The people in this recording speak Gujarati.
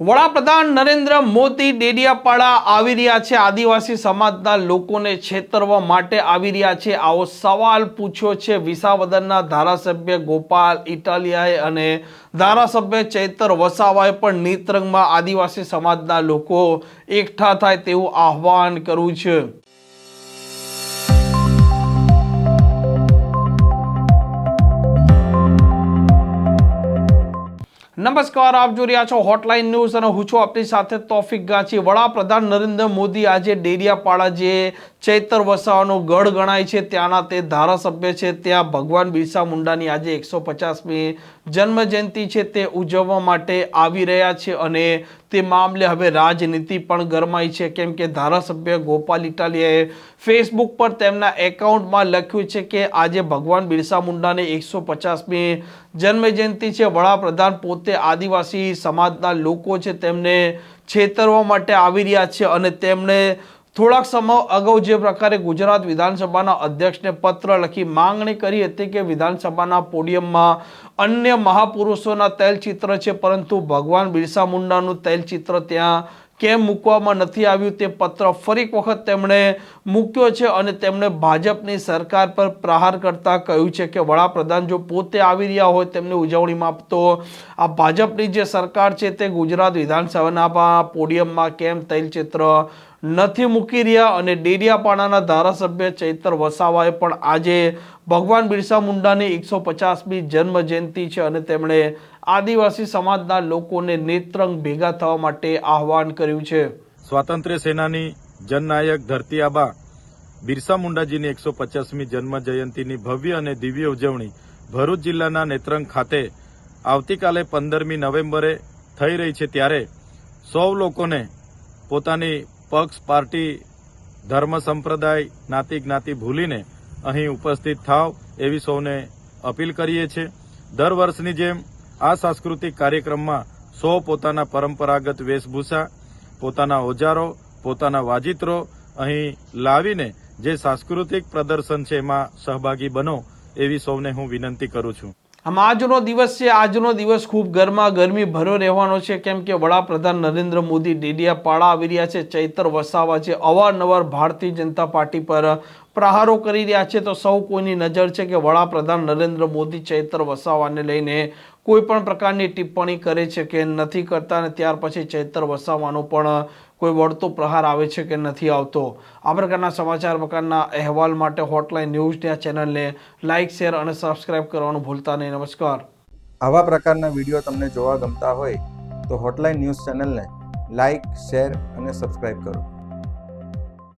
વડાપ્રધાન નરેન્દ્ર મોદી ડેડિયાપાડા આવી રહ્યા છે. આદિવાસી સમાજના લોકોને છેતરવા માટે આવી રહ્યા છે. આવો સવાલ પૂછ્યો છે. વિસાવદરના ધારાસભ્ય ગોપાલ ઇટાલિયાએ અને ધારાસભ્ય ચૈતર વસાવાએ પણ નેત્રંગમાં આદિવાસી સમાજના લોકો એકઠા થાય તેવું આહવાન કર્યું છે. નમસ્કાર, આપ જો રહ્યા છો હોટલાઇન ન્યૂઝ અને હું છું આપની સાથે તોફિક ગાંચી. વડાપ્રધાન નરેન્દ્ર મોદી આજે ડેડિયાપાડા જે ચૈતર વસાવાનો ગઢ ગણાય છે, ત્યાંના તે ધારાસભ્ય છે. ત્યાં ભગવાન બિરસા મુંડાની આજે એકસો પચાસમી જન્મ જયંતિ છે, તે ઉજવવા માટે આવી રહ્યા છે અને તે મામલે હવે રાજનીતિ પણ ગરમાઈ છે. કેમ કે ધારાસભ્ય ગોપાલ ઇટાલિયાએ ફેસબુક પર તેમના એકાઉન્ટમાં લખ્યું છે કે આજે ભગવાન બિરસા મુંડાને એકસો પચાસમી જન્મ જયંતિ છે. વડાપ્રધાન પોતે આદિવાસી સમાજના લોકો છે. તેમને છેતરવા માટે આવી રહ્યા છે અને તેમણે થોડાક સમય અગાઉ જે પ્રકારે ગુજરાત વિધાનસભાના અધ્યક્ષને પત્ર લખી માંગણી કરી હતી કે વિધાનસભાના પોડિયમમાં અન્ય મહાપુરુષોના તૈલચિત્ર છે, પરંતુ ભગવાન બિરસા મુંડાનું તૈલચિત્ર ત્યાં કેમ મૂકવામાં નથી આવ્યું તે પત્ર ફરી વખત તેમણે મૂક્યો છે અને તેમણે ભાજપની સરકાર પર પ્રહાર કરતા કહ્યું છે કે વડાપ્રધાન જો પોતે આવી રહ્યા હોય તેમની ઉજવણીમાં તો આ ભાજપની જે સરકાર છે તે ગુજરાત વિધાનસભાના પોડિયમમાં કેમ તૈલચિત્ર નથી મૂકી રહ્યા અને ડેડિયાપાડાના ધારાસભ્ય ચૈતર વસાવાએ પણ આજે ભગવાન બિરસા મુંડાની એકસો પચાસમી જન્મ જયંતિ છે અને તેમણે આદિવાસી સમાજના લોકોને નેત્રંગ ભેગા થવા માટે આહવાન કર્યું છે. સ્વાતંત્ર્ય સેનાની જનનાયક ધરતી આબા બિરસા મુંડાજીની એકસો પચાસમી જન્મ જયંતિની ભવ્ય અને દિવ્ય ઉજવણી ભરૂચ જિલ્લાના નેત્રંગ ખાતે આવતીકાલે પંદરમી નવેમ્બરે થઈ રહી છે ત્યારે સૌ લોકોને પોતાની પક્ષ, પાર્ટી, ધર્મ, સંપ્રદાય જ્ઞાતિ જ્ઞાતિ ભૂલીને અહીં ઉપસ્થિત થાવ એવી સૌને અપીલ કરીએ છીએ. દર વર્ષની જેમ આ સાંસ્કૃતિક કાર્યક્રમમાં સૌ પોતાના પરંપરાગત વેશભૂષા, પોતાના ઓજારો, પોતાના વાજિત્રો અહીં લાવીને જે સાંસ્કૃતિક પ્રદર્શન છે એમાં સહભાગી બનો એવી સૌને હું વિનંતી કરું છું. આમ આજનો દિવસ છે, આજનો દિવસ ખૂબ ગરમા ગરમી ભર્યો રહેવાનો છે. કેમ કે વડાપ્રધાન નરેન્દ્ર મોદી ડેડિયાપાડા આવી રહ્યા છે, ચૈતર વસાવા છે. અવારનવાર ભારતીય જનતા પાર્ટી પર પ્રહારો કરી રહ્યા છે. તો સૌ કોઈની નજર છે કે વડાપ્રધાન નરેન્દ્ર મોદી ચૈતર વસાવાને લઈને કોઈ પણ પ્રકારની ટિપ્પણી કરે છે કે નથી કરતા અને ત્યાર પછી ચૈતર વસાવાનો પણ કોઈ વળતો પ્રહાર આવે છે કે નથી આવતો. આ પ્રકારના સમાચાર પ્રકારના અહેવાલ માટે હોટલાઇન ન્યૂઝની આ ચેનલને લાઇક શેર અને સબસ્ક્રાઇબ કરવાનું ભૂલતા નહીં. નમસ્કાર. આવા પ્રકારના વીડિયો તમને જોવા ગમતા હોય તો હોટલાઇન ન્યૂઝ ચેનલને લાઇક શેર અને સબસ્ક્રાઇબ કરો.